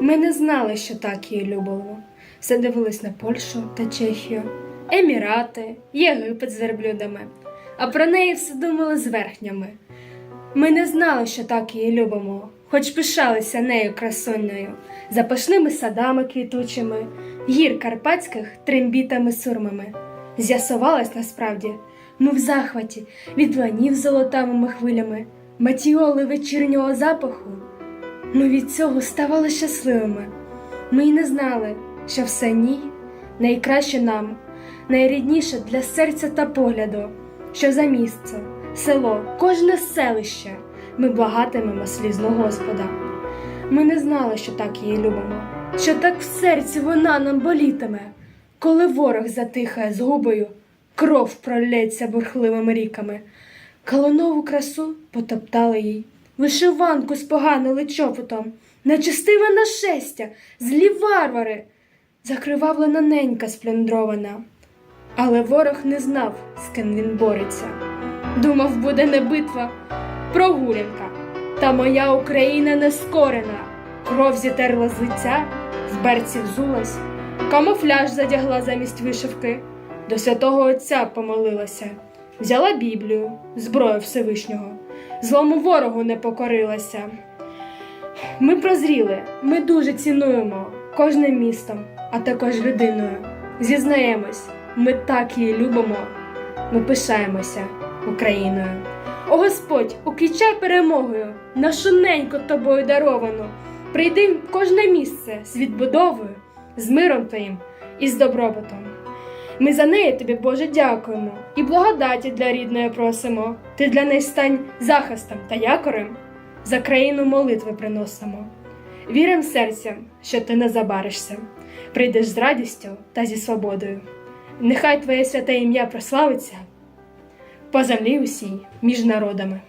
Ми не знали, що так її любимо. Все дивились на Польщу та Чехію, Емірати, Єгипет з верблюдами, а про неї все думали з верхнями. Ми не знали, що так її любимо, хоч пишалися нею красунною, запашними садами квітучими, гір карпатських трембітами сурмами. З'ясувалось насправді, ми в захваті від ланів золотавими хвилями, матіоли вечірнього запаху. Ми від цього ставали щасливими. Ми й не знали, що все ній найкраще нам, найрідніше для серця та погляду, що за місце, село, кожне селище ми благатимемо слізно Господа. Ми не знали, що так її любимо, що так в серці вона нам болітиме, коли ворог затихає згубою, кров пролється бурхливими ріками. Калинову красу потоптали їй, вишиванку споганили чопотом, нечестиве нашестя, злі варвари, закривавлена ненька сплюндрована. Але ворог не знав, з ким він бореться. Думав, буде не битва, прогулянка. Та моя Україна не скорена. Кров зітерла з лиця, в берці взулась, камуфляж задягла замість вишивки, до святого Отця помолилася, взяла Біблію, зброю Всевишнього, злому ворогу не покорилася. Ми прозріли, ми дуже цінуємо кожним містом, а також людиною. Зізнаємось, ми так її любимо, ми пишаємося Україною. О Господь, уквічай перемогою, нашу неньку тобою даровану. Прийди в кожне місце з відбудовою, з миром твоїм і з добробутом. Ми за неї тобі, Боже, дякуємо і благодаті для рідної просимо. Ти для неї стань захистом та якорем, за країну молитви приносимо. Вірим серцем, що ти не забаришся, прийдеш з радістю та зі свободою. Нехай твоє святе ім'я прославиться по землі усій між народами.